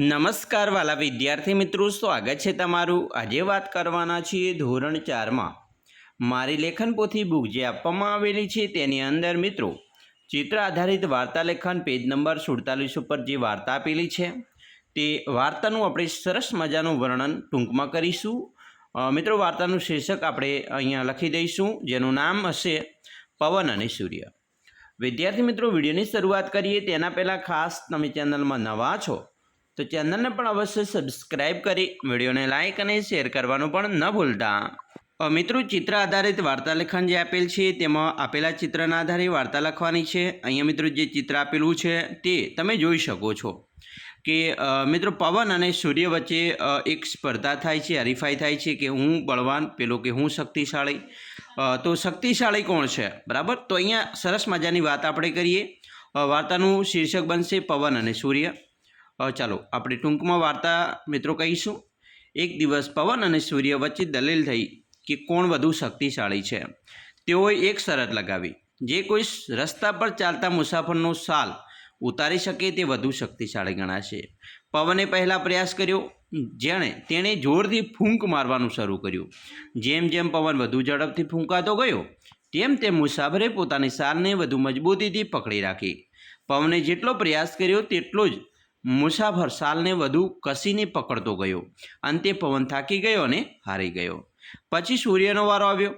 નમસ્કાર વાલા વિદ્યાર્થી મિત્રો, સ્વાગત છે તમારું આજે વાત કરવાના છીએ ધોરણ ચારમાં. મારી લેખન પોથી બુક જે આપવામાં આવેલી છે તેની અંદર મિત્રો, ચિત્ર આધારિત વાર્તા લેખન પેજ નંબર સુડતાલીસ ઉપર જે વાર્તા આપેલી છે, તે વાર્તાનું આપણે સરસ મજાનું વર્ણન ટૂંકમાં કરીશું. મિત્રો, વાર્તાનું શીર્ષક આપણે અહીંયા લખી દઈશું, જેનું નામ હશે પવન અને સૂર્ય. વિદ્યાર્થી મિત્રો, વિડીયોની શરૂઆત કરીએ. તેના પહેલાં ખાસ તમે ચેનલમાં નવા છો તો ચેનલને પણ અવશ્ય સબસ્ક્રાઇબ કરી, વિડીયોને લાઇક અને શેર કરવાનું પણ ન ભૂલતા. મિત્રો, ચિત્ર આધારિત વાર્તા લેખન જે આપેલ છે, તેમાં આપેલા ચિત્રના આધારે વાર્તા લખવાની છે. અહીંયા મિત્રો જે ચિત્ર આપેલું છે, તે તમે જોઈ શકો છો. કે મિત્રો, પવન અને સૂર્ય વચ્ચે એક સ્પર્ધા થાય છે, હરીફાઈ થાય છે કે હું બળવાન, પેલો કે હું શક્તિશાળી. તો શક્તિશાળી કોણ છે? બરાબર? તો અહીંયા સરસ મજાની વાત આપણે કરીએ. વાર્તાનું શીર્ષક બનશે પવન અને સૂર્ય. ચાલો, આપણે ટૂંકમાં વાર્તા મિત્રો કહીશું. એક દિવસ પવન અને સૂર્ય વચ્ચે દલીલ થઈ કે કોણ વધુ શક્તિશાળી છે. તેઓએ એક શરત લગાવી, જે કોઈ રસ્તા પર ચાલતા મુસાફરનો સાલ ઉતારી શકે તે વધુ શક્તિશાળી ગણાશે. પવને પહેલાં પ્રયાસ કર્યો, જેણે તેણે જોરથી ફૂંક મારવાનું શરૂ કર્યું. જેમ જેમ પવન વધુ ઝડપથી ફૂંકાતો ગયો, તેમ તેમ મુસાફરે પોતાની સાલને વધુ મજબૂતીથી પકડી રાખી. પવને જેટલો પ્રયાસ કર્યો, તેટલો જ મુસાફર સાલને વધુ કસીને પકડતો ગયો. અંતે પવન થાકી ગયો અને હારી ગયો. પછી સૂર્યનો વારો આવ્યો.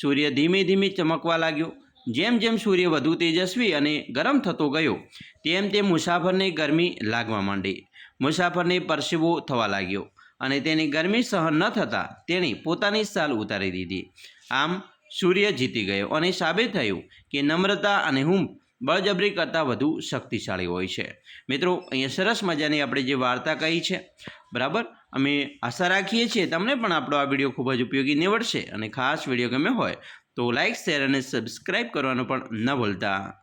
સૂર્ય ધીમે ધીમે ચમકવા લાગ્યો. જેમ જેમ સૂર્ય વધુ તેજસ્વી અને ગરમ થતો ગયો, તેમ તેમ મુસાફરને ગરમી લાગવા માંડી. મુસાફરને પરસેવો થવા લાગ્યો અને તેની ગરમી સહન ન થતાં તેણે પોતાની સાલ ઉતારી દીધી. આમ સૂર્ય જીતી ગયો અને સાબિત થયું કે નમ્રતા અને હુંફ બળજબરી કરતાં વધુ શક્તિશાળી હોય છે. મિત્રો, અહીંયા સરસ મજાની આપણે જે વાર્તા કહી છે, બરાબર? અમે આશા રાખીએ છીએ તમને પણ આપણો આ વીડિયો ખૂબ જ ઉપયોગી નીવડશે અને ખાસ વીડિયો ગમે હોય તો લાઇક શેર અને સબસ્ક્રાઈબ કરવાનું પણ ન ભૂલતા.